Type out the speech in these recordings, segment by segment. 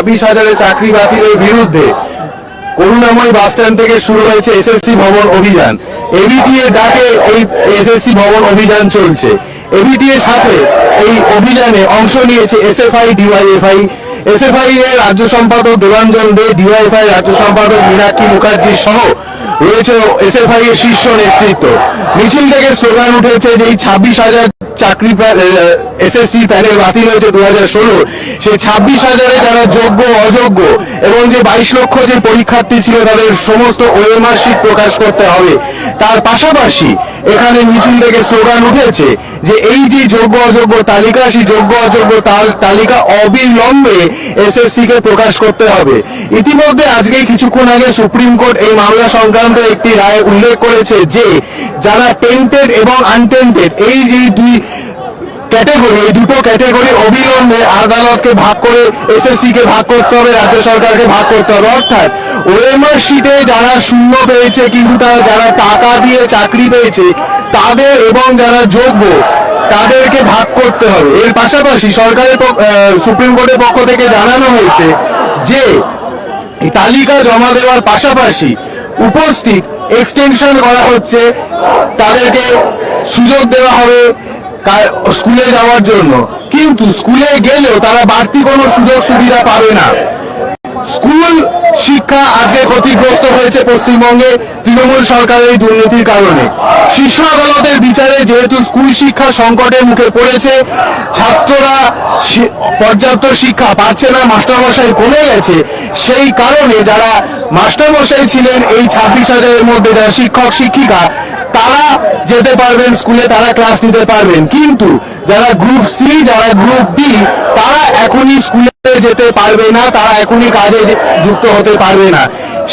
ছাব্বিশ হাজারের চাকরি বাতিলের বিরুদ্ধে করুণাময় বাস স্ট্যান্ড থেকে শুরু হয়েছে এসএসসি ভবন অভিযান। এবিটি এর ডাকে এই এসএসসি ভবন অভিযান চলছে। এবিটি এর সাথে এই অভিযানে অংশ নিয়েছে এসএফআই ডিওয়াইএফআই এসএফআই এর রাজ্য সম্পাদক দেবাঞ্জন দে ডিওয়াইএফআই রাজ্য সম্পাদক মীনাক্ষী মুখার্জি সহ রয়েছে এসএফআই এর শীর্ষ নেতৃত্ব। মিছিল থেকে স্লোগান উঠেছে যে এই ছাব্বিশ হাজার চাকরি এসএসসি প্যানেল বাতিল হয়েছে দু হাজার ষোলো। সেই ছাব্বিশ হাজারে যারা যোগ্য, অযোগ্য এবং যে বাইশ লক্ষ যে পরীক্ষার্থী ছিল তাদের সমস্ত শিট প্রকাশ করতে হবে। তার পাশাপাশি এখানে মিছিল থেকে স্লোগান উঠেছে যে এই যে যোগ্য অযোগ্য তালিকা, সেই যোগ্য অযোগ্য তালিকা অবিলম্বে এসএসসি কে প্রকাশ করতে হবে। ইতিমধ্যে আজকে কিছুক্ষণ আগে সুপ্রিম কোর্ট এই মামলা সংক্রান্ত একটি রায় উল্লেখ করেছে যে, যারা টেন্টেড এবং আনটেন্টেড এই যে দুই ক্যাটাগরি, এই দুটো ক্যাটাগরি অবিলম্বে আদালতকে ভাগ করে এসএসসি কে ভাগ করতে হবে, রাজ্য সরকারকে ভাগ করতে হবে। অর্থাৎ ওএমআর শিটে যারা শূন্য পেয়েছে, কিন্তু তারা যারা টাকা দিয়ে চাকরি পেয়েছে, তাদের এবং যারা যোগ্য, তাদেরকে ভাগ করতে হবে। এর পাশাপাশি সরকারের সুপ্রিম কোর্টের পক্ষ থেকে জানানো হয়েছে যে, তালিকা জমা দেওয়ার পাশাপাশি উপস্থিত এক্সটেনশন করা হচ্ছে, তাদেরকে সুযোগ দেওয়া হবে স্কুলে যাওয়ার জন্য। কিন্তু স্কুলে গেলেও তারা বাড়তি কোনো সুযোগ সুবিধা পাবে না। স্কুল শিক্ষা আজকে ক্ষতিগ্রস্ত হয়েছে পশ্চিমবঙ্গে, তৃণমূল সরকারের দুর্নীতির কারণে। শীর্ষ আদালতের বিচারে যেহেতু স্কুল শিক্ষা সংকটের মুখে পড়েছে, ছাত্ররা পর্যাপ্ত শিক্ষা পাচ্ছে না, মাস্টারমশাই কমে গেছে। সেই কারণে যারা মাস্টারমশাই ছিলেন, এই ছাব্বিশ হাজারের মধ্যে যারা শিক্ষক, শিক্ষিকা, তারা যেতে পারবেন স্কুলে, তারা ক্লাস নিতে পারবেন। কিন্তু যারা গ্রুপ সি, যারা গ্রুপ বি তারা এখনই স্কুলে যেতে পারবে না, তারা এখনই কাজে যুক্ত হতে পারবে না।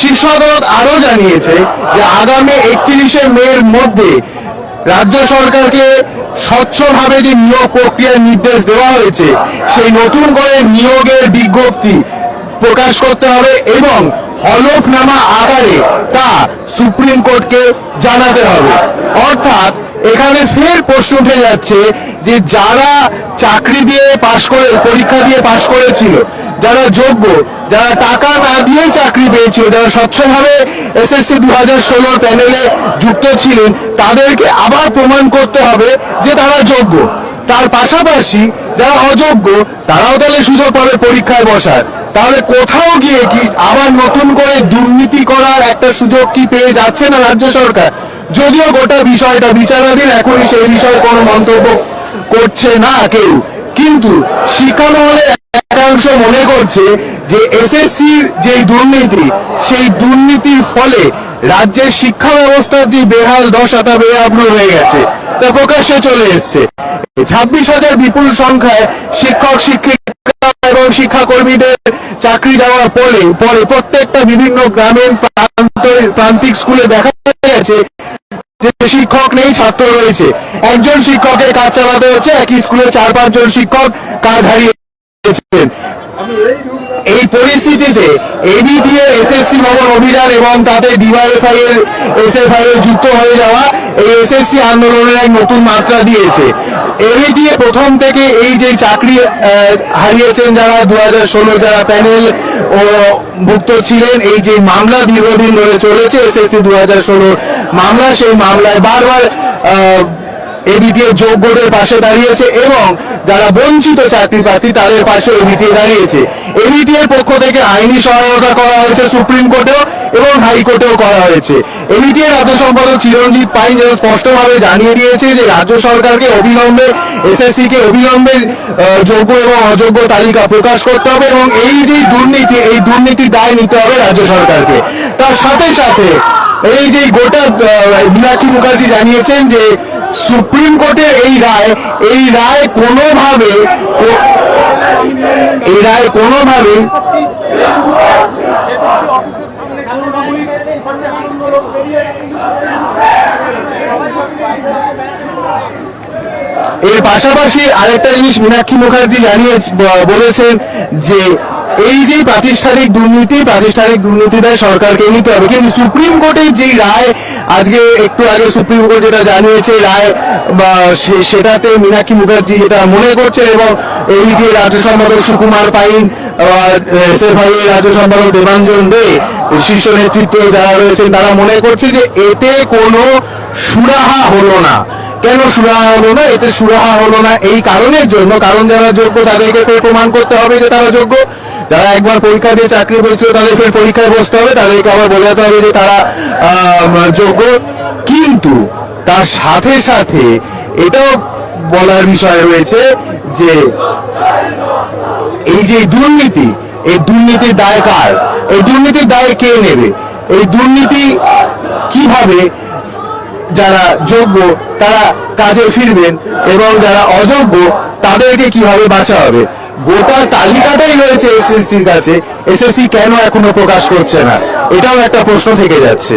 শীর্ষ আদালত আরও জানিয়েছে যে আগামী একত্রিশে মের মধ্যে রাজ্য সরকারকে স্বচ্ছভাবে যে নিয়োগ প্রক্রিয়ার নির্দেশ দেওয়া হয়েছে, সেই নতুন করে নিয়োগের বিজ্ঞপ্তি প্রকাশ করতে হবে এবং হলফনামা আকারে তা সুপ্রিম কোর্টকে জানাতে হবে। অর্থাৎ এখানে ফের প্রশ্ন উঠে যাচ্ছে যে যারা চাকরি দিয়ে পাশ করে, পরীক্ষা দিয়ে পাশ করেছিল, যারা যোগ্য, যারা টাকা না দিয়ে চাকরি পেয়েছিল, যারা স্বচ্ছভাবে এসএসসি দু হাজার ষোলোর প্যানেলে যুক্ত ছিলেন, তাদেরকে আবার প্রমাণ করতে হবে যে তারা যোগ্য। তার পাশাপাশি যারা অযোগ্য, তারাও তাহলে সুযোগ পাবে পরীক্ষায় বসার। তাহলে কোথাও গিয়ে কি আবার নতুন করে দুর্নীতি করার একটা সুযোগ কি পেয়ে যাচ্ছে না রাজ্য সরকার? যদিও গোটা বিষয়টা বিচারাধীন, এখনই সেই বিষয়ে কোনো মন্তব্য করছে না কেউ। কিন্তু শিক্ষা মহলে একাংশ মনে করছে যে এসএসসি যে দুর্নীতি, সেই দুর্নীতির ফলে রাজ্যের শিক্ষা ব্যবস্থার যে বেহাল দশা, তা বেহাবলু হয়ে গেছে, তা প্রকাশ্যে চলে এসছে। ছাব্বিশ হাজার বিপুল সংখ্যায় শিক্ষক, শিক্ষিকা এবং শিক্ষাকর্মীদের চাকরি দেওয়ার পরে পরে প্রত্যেকটা বিভিন্ন গ্রামীণ প্রান্ত প্রান্তিক স্কুলে দেখা গেছে শিক্ষক নেই, ছাত্র রয়েছে। একজন শিক্ষকের কাজ চালাতে হচ্ছে, একই স্কুলে চার পাঁচজন শিক্ষক কাজ হারিয়েছেন। এই পরিস্থিতিতে এবিটিএ এসএসসি ভবন অভিযান এবং তাতে ডিওয়াইএফআই এর এসএফআই এর যুক্ত হয়ে যাওয়া এই আন্দোলনের এক নতুন মাত্রা দিয়েছে। এবিটিএ প্রথম থেকে এই যে চাকরি হারিয়েছেন যারা দু হাজার ষোলো যারা প্যানেল ও, ভুক্ত ছিলেন, এই যে মামলা দীর্ঘদিন ধরে চলেছে এসএসসি দু হাজার ষোলো মামলা সেই মামলায় বারবার আহ, এবিটিএ যোগ্যদের পাশে দাঁড়িয়েছে এবং যারা বঞ্চিত চাকরি প্রার্থী তাদের পাশে এবিটিএ দাঁড়িয়েছে। এবিটিএ এর পক্ষ থেকে আইনি সহায়তা করা হয়েছে সুপ্রিম কোর্টেও এবং হাইকোর্টেও করা হয়েছে। এবিটিএ রাজ্য সম্পাদক চিরঞ্জিত পাইন যেন স্পষ্টভাবে জানিয়ে দিয়েছে যে রাজ্য সরকারকে অবিলম্বে এসএসসি কে অবিলম্বে যোগ্য এবং অযোগ্য তালিকা প্রকাশ করতে হবে এবং এই যে দুর্নীতি এই দুর্নীতির দায় নিতে হবে রাজ্য সরকারকে। তার সাথে সাথে এই যে গোটা মীনাক্ষী মুখার্জি জানিয়েছেন যে সুপ্রিম কোর্টের এই রায় এই রায় কোনোভাবে এই রায় কোনোভাবে এর পাশাপাশি আরেকটা জিনিস মীনাক্ষী মুখার্জি জানিয়ে বলেছেন যে এই যে প্রাতিষ্ঠানিক দুর্নীতি প্রাতিষ্ঠানিক দুর্নীতি দেয় সরকারকে নিতে হবে। কিন্তু সুপ্রিম কোর্টের যে রায়, আজকে একটু আগে সুপ্রিম কোর্ট যেটা জানিয়েছে রায়, বা সেটাতে মীনাক্ষী মুখার্জি যেটা মনে করছে এবং এদিকে রাজ্য সম্পাদক সুকুমার পাইন এর রাজ্য সম্পাদক দেবাঞ্জন দে, শীর্ষ নেতৃত্ব যারা রয়েছেন, তারা মনে করছে যে এতে কোনো সুরাহা হলো না। কেন সুরাহা হলো না? এতে সুরাহা হলো না এই কারণের জন্য। কারণ যারা যোগ্য, তাদেরকে প্রমাণ করতে হবে যে তারা যোগ্য। যারা একবার পরীক্ষা দিয়ে চাকরি পেয়েছিল, তাদের ফের পরীক্ষায় বসতে হবে। তাদেরকে আবার বোঝাতে হবে যে তারা যোগ্য। কিন্তু তার সাথে সাথে এটাও বলার বিষয় রয়েছে যে এই যে দুর্নীতি, এই দুর্নীতির দায় কার? এই দুর্নীতির দায় কে নেবে? এই দুর্নীতি কীভাবে যারা যোগ্য, তারা কাজে ফিরবেন এবং যারা অযোগ্য, তাদেরকে কীভাবে বাঁচা হবে গোটা তালিকাটাই রয়েছে এসএসসির কাছে। এসএসসি কেন এখনও প্রকাশ করছে না? এটাও একটা প্রশ্ন থেকে যাচ্ছে।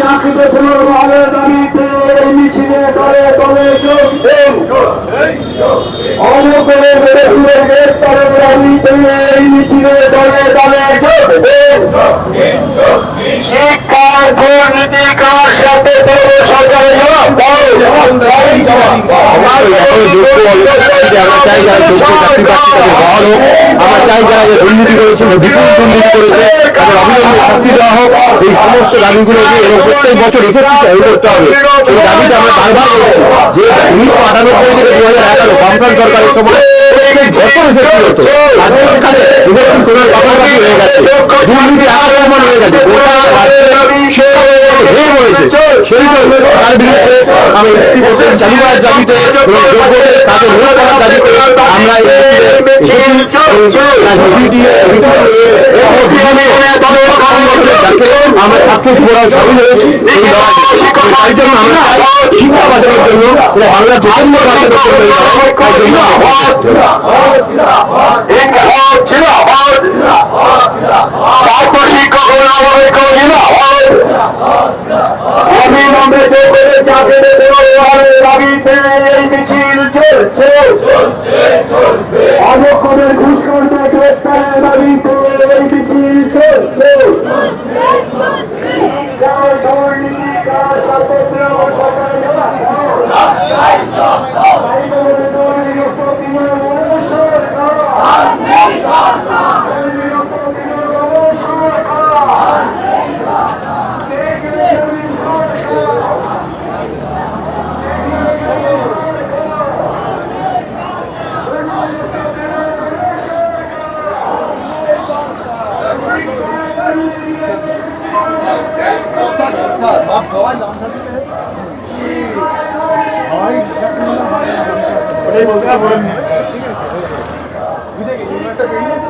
চাকরিতে পুনর্বহালের দাবিতে মিছিলে দাবিতে এই মিছিলে দলে দলে শিক্ষার দুর্নীতি সাথে দেবে সরকারের আমরা চাই যারা যোগ্য চাকরি প্রার্থী তাদের বহাল হোক আমরা চাই যারা যে দুর্নীতি করেছে বিপুল দুর্নীতি করেছে, তাদের অবিলম্বে শাস্তি দেওয়া হোক। এই সমস্ত দাবিগুলোকে এবং প্রত্যেক বছর এসএসসি চালু করতে হবে। এই দাবিতে আমরা বারবার বলছি। যে উনিশশো আটানব্বই থেকে দু হাজার এগারো বামফ্রন্ট সরকারের সময় প্রত্যেক হয়ে গেছে। দুর্নীতি আক্রমণ হয়ে গেছে। ভেঙে পড়েছে সেই জন্য তার বিরুদ্ধে আমি একটি বছর দাবিতে যোগ্যদের তাকে মূল করার দাবিতে আমরা আমরা ছাত্র যুবরাজ সবই হয়েছি। এই লড়াই তাই জন্য আমরা শিক্ষা বাঁচানোর জন্য বাংলা প্রজন্ম বাঁচানোর জন্য এই লড়াই তাই জন্য আমরা অবিলম্বে যোগ্যদের চাকরিতে পুনর্বহালের দাবিতে Thank you.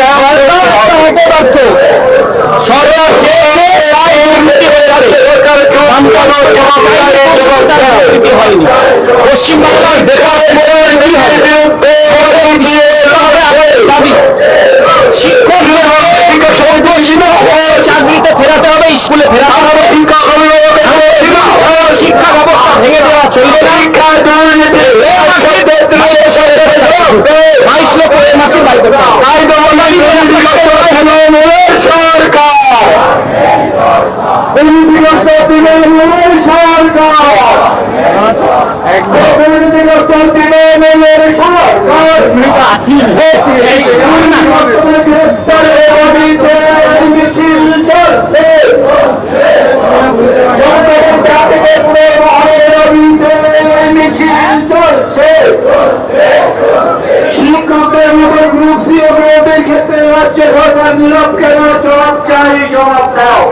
পশ্চিমবাংলার বেকার দুর্নীতির বিরুদ্ধে দাবি শিক্ষক চাকরিতে ফেরাতে হবে স্কুলে ফেরাতে হবে শিক্ষা ব্যবস্থা ভেঙে দেওয়া চলবে বাইশ লক্ষ সরকার দুর্নীতিগ্রস্ত তৃণমূলের সরকার দুর্নীতিগ্রস্ত তৃণমূলের সরকার আছি গ্রেপ্তারের দাবিতে মিছিল চলছে জাতিকে পুনর্বহালের দাবিতে মিছিল চলছে শিক্ষকদের মতো গ্রুপ সি অবরোধের ক্ষেত্রে রাজ্য সরকার নীরব কেন জবাব চাই জবাব দাও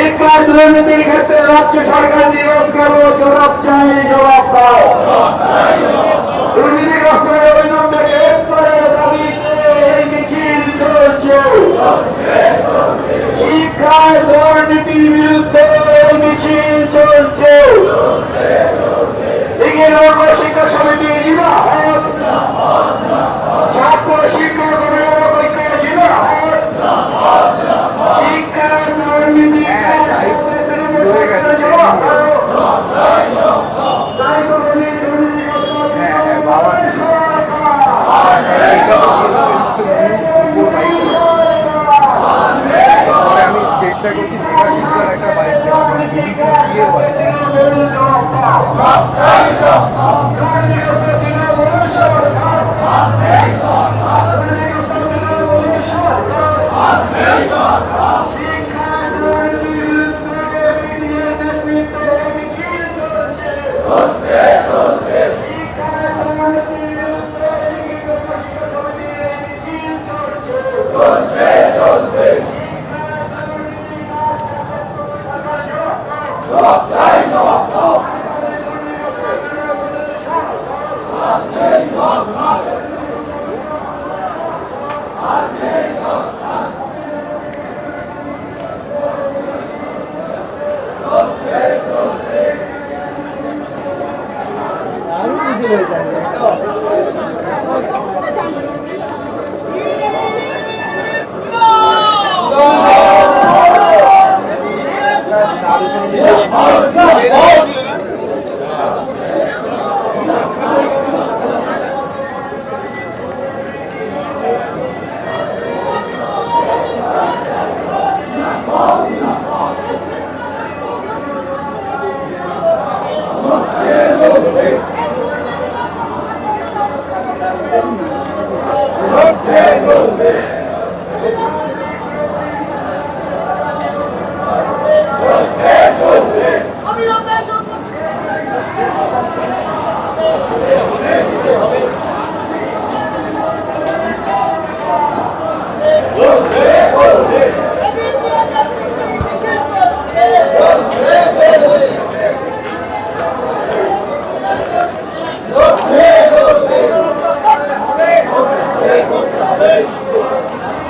শিক্ষা দুর্নীতির ক্ষেত্রে রাজ্য সরকার নীরব কেন জবাব চাই, জবাব দাও। দুর্নীতিগ্রস্ত অভিযোগকে গ্রেপ্তারের দাবিতে এই মিছিল চলছে। শিক্ষায় দুর্নীতির বিরুদ্ধে এই মিছিল চলছে। শিক্ষা সমিতি 对うじ。Amém.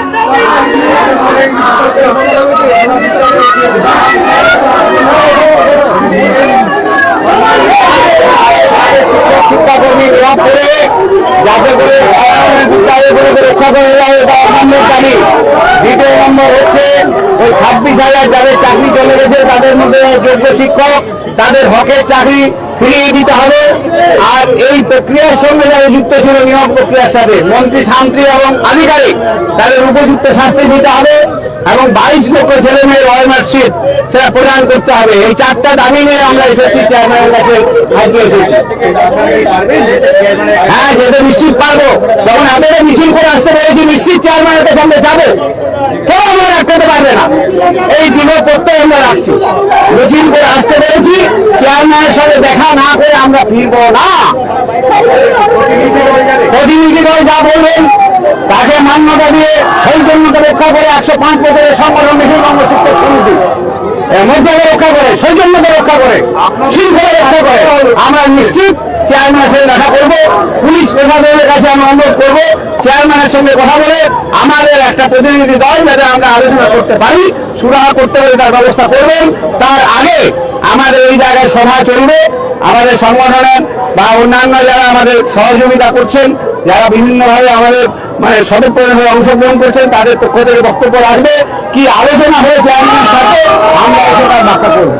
শিক্ষাকর্মী নিয়োগ করে যাতে করে রক্ষা করে যায় এটা এক নম্বর দাবি দ্বিতীয় নম্বর হচ্ছে ওই ছাব্বিশ হাজার যাদের চাকরি চলে গেছে, তাদের মধ্যে যোগ্য শিক্ষক, তাদের হকের চাকরি ফিরিয়ে দিতে হবে। আর এই প্রক্রিয়ার সঙ্গে যারা যুক্ত ছিল, নিয়োগ প্রক্রিয়ার সাথে মন্ত্রী, শান্তি এবং আধিকারিক, তাদের উপযুক্ত শাস্তি দিতে হবে এবং বাইশ লক্ষ ছেলে মেয়ের ওয়ারমার্কশিট সেটা প্রদান করতে হবে। এই চারটা দাবি নিয়ে আমরা এসেছি চেয়ারম্যানের কাছে আজকে এসেছি। হ্যাঁ যেতে নিশ্চিত পারব। যখন আপনাদের মিছিল করে আসতে পেরেছি, নিশ্চিত চেয়ারম্যানের কাছে আমরা যাব। কেউ আমরা রাখতে পারবে না। এই দিনও প্রত্যয় আমরা রাখছি। মিছিল করে আসতে চেয়ারম্যানের সাথে দেখা না করে আমরা ফিরবো না। প্রতিনিধি দল যা বলবেন, তাকে মান্যতা দিয়ে সৌজন্যতা রক্ষা করে একশো পাঁচ বছরের সংগঠন বেশিরবঙ্গ শিক্ষক সমিতি মর্যাদা রক্ষা করে, সৌজন্যতা রক্ষা করে, শৃঙ্খলা রক্ষা করে। আমরা নিশ্চিত চেয়ারম্যানের সাথে দেখা করব, পুলিশ প্রশাসনের কাছে আমরা অনুরোধ করব চেয়ারম্যানের সঙ্গে কথা বলে আমাদের একটা প্রতিনিধি দল যাতে আমরা আলোচনা করতে পারি, সুরাহা করতে হলে তার ব্যবস্থা করবেন। তার আগে আমাদের এই জায়গায় সভা চলবে। আমাদের সংগঠনের বা অন্যান্য যারা আমাদের সহযোগিতা করছেন, যারা বিভিন্নভাবে আমাদের মানে সদপ্রধানে অংশগ্রহণ করছেন, তাদের পক্ষ থেকে বক্তব্য রাখবে। কি আলোচনা হয়েছে চেয়ারম্যানের সাথে, আমরা সেটা ব্যাখ্যা করব।